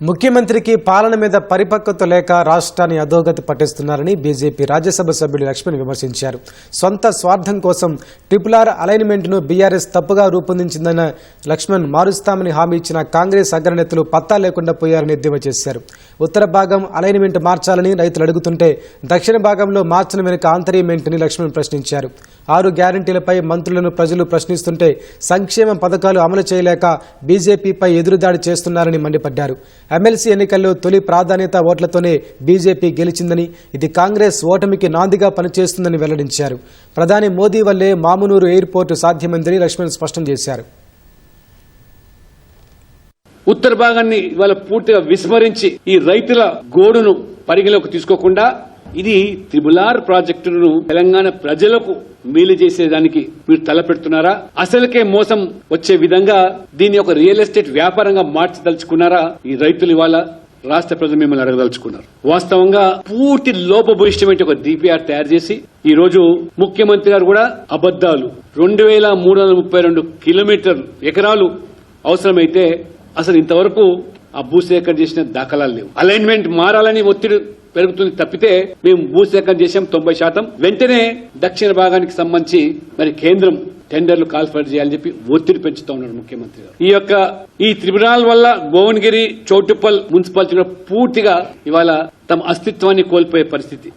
ముఖ్యమంత్రికి పాలన మీద పరిపక్వత లేక రాష్ట్రాన్ని అధోగతి పట్టిస్తున్నారని బీజేపీ రాజ్యసభ సభ్యుడు లక్ష్మణ్ విమర్శించారు. సొంత స్వార్థం కోసం ట్రిపుల్ ఆర్ అలైన్మెంట్ను బీఆర్ఎస్ తప్పుగా రూపొందించిందన్న లక్ష్మణ్ మారుస్తామని హామీ ఇచ్చిన కాంగ్రెస్ అగ్రనేతలు పత్తా లేకుండా పోయారని ఎద్దేవా చేశారు. ఉత్తర భాగం అలైన్మెంట్ మార్చాలని రైతులు అడుగుతుంటే దక్షిణ భాగంలో మార్చిన వెనుక ఆంతర్యం ఏంటని లక్ష్మణ్ ప్రశ్నించారు. ఆరు గ్యారంటీలపై మంత్రులను ప్రజలు ప్రశ్నిస్తుంటే సంక్షేమ పథకాలు అమలు చేయలేక బీజేపీపై ఎదురుదాడి చేస్తున్నారని మండిపడ్డారు. ఎమ్మెల్సీ ఎన్నికల్లో తొలి ప్రాధాన్యత ఓట్లతోనే బీజేపీ గెలిచిందని ఇది కాంగ్రెస్ ఓటమికి నాందిగా పనిచేస్తుందని వెల్లడించారు. ప్రధాని మోదీ వల్లే మామునూరు ఎయిర్పోర్టు సాధ్యమైందని లక్ష్మణ్ స్పష్టం చేశారు. ఉత్తర భాగాన్ని ఇవాళ పూర్తిగా విస్మరించి ఈ రైతుల గోడును పరిగణలోకి తీసుకోకుండా ఇది త్రిబులార్ ప్రాజెక్టును తెలంగాణ ప్రజలకు మేలు చేసేదానికి మీరు తలపెడుతున్నారా అసలుకే మోసం వచ్చే విధంగా దీన్ని ఒక రియల్ ఎస్టేట్ వ్యాపారంగా మార్చదలుచుకున్నారా ఈ రైతులు ఇవాళ? రాష్ట్ర ప్రజలు మిమ్మల్ని అడగదలుచుకున్నారు. వాస్తవంగా పూర్తి లోపభూయిష్టమైన ఒక డిపిఆర్ తయారు చేసి ఈ రోజు ముఖ్యమంత్రి గారు కూడా అబద్దాలు రెండు వేల మూడు వందల ముప్పై రెండు కిలోమీటర్ ఎకరాలు అవసరమైతే అసలు ఇంతవరకు ఆ భూసేకరణ చేసిన దాఖలాలు లేవు. అలైన్మెంట్ మారాలని ఒత్తిడి పెరుగుతుంది తప్పితే మేము భూసేకరణ చేసాం తొంభై శాతం. వెంటనే దక్షిణ భాగానికి సంబంధించి మరి కేంద్రం టెండర్లు కాల్ఫర్ చేయాలని చెప్పి ఒత్తిడి పెంచుతా ఉన్నాడు ముఖ్యమంత్రి గారు. ఈ యొక్క ఈ ట్రిబ్యునల్ వల్ల భువనగిరి చౌటుప్పల్ మున్సిపాలిటీ పూర్తిగా ఇవాళ తమ అస్తిత్వాన్ని కోల్పోయే పరిస్థితి.